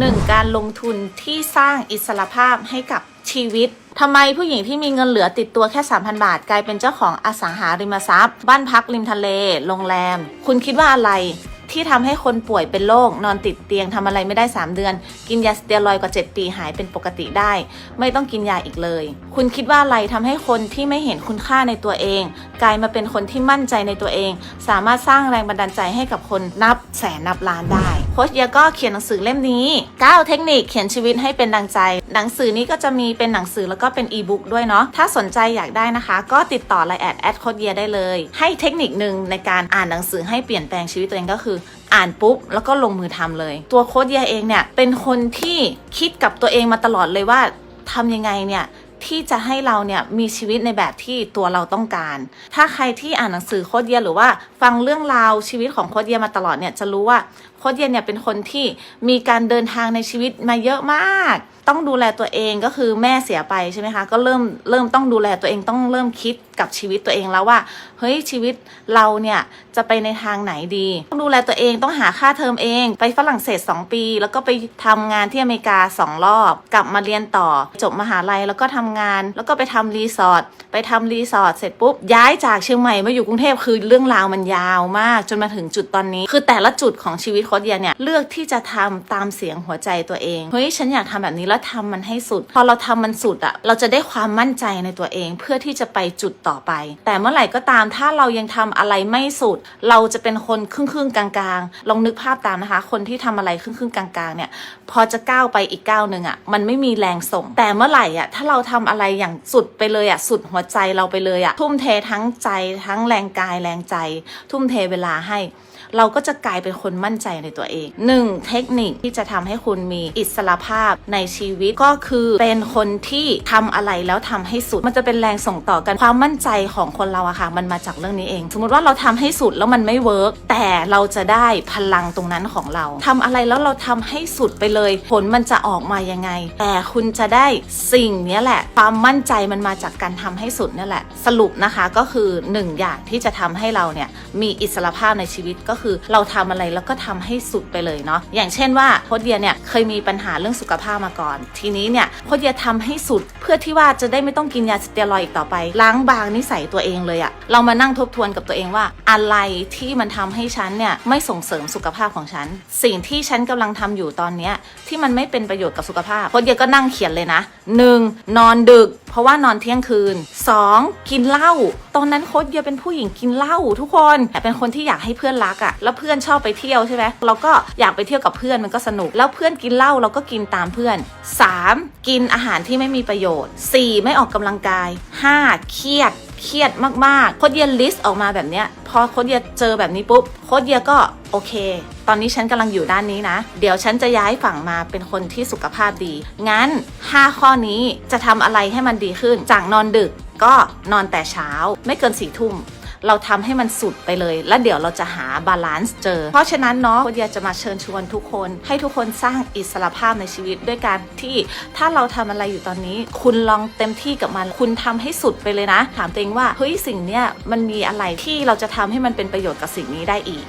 หนึ่งการลงทุนที่สร้างอิสรภาพให้กับชีวิตทำไมผู้หญิงที่มีเงินเหลือติดตัวแค่ 3,000 บาท กลายเป็นเจ้าของอสังหาริมทรัพย์ บ้านพักริมทะเล โรงแรม คุณคิดว่าอะไร ที่ทำให้คนป่วยเป็นโรคนอนติดเตียงทำอะไรไม่ได้ 3 เดือน กินยาสเตียรอยกว่า 7 ปีหายเป็นปกติได้ ไม่ต้องกินยาอีกเลย คุณคิดว่าอะไรทำให้คนที่ไม่เห็นคุณค่าในตัวเอง กลายมาเป็นคนที่มั่นใจในตัวเอง สามารถสร้างแรงบันดาลใจให้กับคนนับแสนนับล้านได้โค้ชเยก็เขียนหนังสือเล่มนี้ 9 เทคนิคเขียนชีวิตให้เป็นดังใจ หนังสือนี้ก็จะมีเป็นหนังสือแล้วก็เป็นอีบุ๊กด้วยเนาะถ้าสนใจอยากได้นะคะ ก็ติดต่อไลน์แอดแอดโค้ชเยได้เลย ให้เทคนิคหนึ่งในการอ่านหนังสือให้เปลี่ยนแปลงชีวิตตัวเองก็คืออ่านปุ๊บแล้วก็ลงมือทำเลย ตัวโค้ดเยเองเนี่ยเป็นคนที่คิดกับตัวเองมาตลอดเลยว่าทำยังไงเนี่ยที่จะให้เราเนี่ยมีชีวิตในแบบที่ตัวเราต้องการ ถ้าใครที่อ่านหนังสือโคดเยียหรือว่าฟังเรื่องราวชีวิตของโคดเยียมาตลอดเนี่ยจะรู้ว่าโคดเยียเนี่ยเป็นคนที่มีการเดินทางในชีวิตมาเยอะมากต้องดูแลตัวเองก็คือแม่เสียไปใช่ไหมคะก็เริ่มเริ่มต้องดูแลตัวเองต้องเริ่มคิดกับชีวิตตัวเองแล้วว่าเฮ้ยชีวิตเราเนี่ยจะไปในทางไหนดีต้องดูแลตัวเองต้องหาค่าเทอมเอง ไปฝรั่งเศส 2 ปี แล้วก็ไปทำงานที่อเมริกา 2 รอบ กลับมาเรียนต่อจบมหาลัยแล้วก็ทำงาน แล้วก็ไปทำรีสอร์ทไปทำรีสอร์ทเสร็จปุ๊บย้ายจากเชียงใหม่มาอยู่กรุงเทพคือเรื่องราวมันยาวมาก จนมาถึงจุดตอนนี้ คือแต่ละจุดของชีวิตโคดเดียเนี่ยเลือกที่จะทำตามเสียงหัวใจตัวเองเฮ้ยฉันอยากทำแบบนี้แล้วทำมันให้สุด พอเราทำมันสุดอะเราจะได้ความมั่นใจในตัวเองเพื่อที่จะไปจุดต่อไป แต่เมื่อไหร่ก็ตามถ้าเรายังทำอะไรไม่สุด เราจะเป็นคนครึ่งครึ่งกลางๆลองนึกภาพตามนะคะ คนที่ทำอะไรครึ่งครึ่งกลางๆเนี่ยพอจะก้าวไปอีกก้าวหนึ่งอะมันไม่มีแรงส่ง แต่เมื่อไหร่อะถ้าเราทำอะไรอย่างสุดไปเลยอะสุดหัวใจเราไปเลยอะทุ่มเททั้งใจทั้งแรงกายแรงใจ ทุ่มเทเวลาให้เราก็จะกลายเป็นคนมั่นใจในตัวเอง 1. เทคนิคที่จะทำให้คุณมีอิสระภาพในชีวิตก็คือเป็นคนที่ทำอะไรแล้วทำให้สุด มันจะเป็นแรงส่งต่อกันความมั่นใจของคนเราอะค่ะ มันมาจากเรื่องนี้เอง สมมติว่าเราทำให้สุดแล้วมันไม่เวิร์กแต่เราจะได้พลังตรงนั้นของเราทำอะไรแล้วเราทำให้สุดไปเลย ผลมันจะออกมายังไง แต่คุณจะได้สิ่งนี้แหละ ความมั่นใจมันมาจากการทำให้สุดนี่แหละ สรุปนะคะก็คือหนึ่งอย่างที่จะทำให้เราเนี่ยมีอิสรภาพในชีวิตก็คือเราทำอะไรแล้วก็ทำให้สุดไปเลยเนาะอย่างเช่นว่าโคดเดียเนี่ยเคยมีปัญหาเรื่องสุขภาพมาก่อนทีนี้เนี่ยโคดเดียทำให้สุดเพื่อที่ว่าจะได้ไม่ต้องกินยาสเตียรอยอีกต่อไป ล้างบางนิสัยตัวเองเลยอะเรามานั่งทบทวนกับตัวเองว่า อะไรที่มันทำให้ฉันเนี่ยไม่ส่งเสริมสุขภาพของฉัน สิ่งที่ฉันกำลังทำอยู่ตอนเนี้ยที่มันไม่เป็นประโยชน์กับสุขภาพโคดเดียก็นั่งเขียนเลยนะ 1. นอนดึก เพราะว่านอนเที่ยงคืน 2. กินเหล้าตอนนั้นโค้ดเดียเป็นผู้หญิงกินเหล้าทุกคนแต่เป็นคนที่อยากให้เพื่อนรักอะแล้วเพื่อนชอบไปเที่ยวใช่ไหมเราก็อยากไปเที่ยวกับเพื่อนมันก็สนุก แล้วเพื่อนกินเหล้าเราก็กินตามเพื่อน 3. กินอาหารที่ไม่มีประโยชน์ 4. ไม่ออกกำลังกาย 5. เครียดเครียดมากๆโคดเดียลิสต์ออกมาแบบเนี้ยพอโคดเดียเจอแบบนี้ปุ๊บโคดเดียก็โอเค ตอนนี้ฉันกำลังอยู่ด้านนี้นะ เดี๋ยวฉันจะย้ายฝั่งมาเป็นคนที่สุขภาพดี งั้น 5 ข้อนี้จะทำอะไรให้มันดีขึ้น จากนอนดึกก็นอนแต่เช้าไม่เกินสี่ทุ่มเราทำให้มันสุดไปเลย แล้วเดี๋ยวเราจะหาบาลานซ์เจอ เพราะฉะนั้นเนาะโคดเดียจะมาเชิญชวนทุกคน ให้ทุกคนสร้างอิสระภาพในชีวิตด้วยการที่ถ้าเราทำอะไรอยู่ตอนนี้ คุณลองเต็มที่กับมัน คุณทำให้สุดไปเลยนะ ถามตัวเองว่าเฮ้ยสิ่งเนี้ยมันมีอะไรที่เราจะทำให้มันเป็นประโยชน์กับสิ่งนี้ได้อีก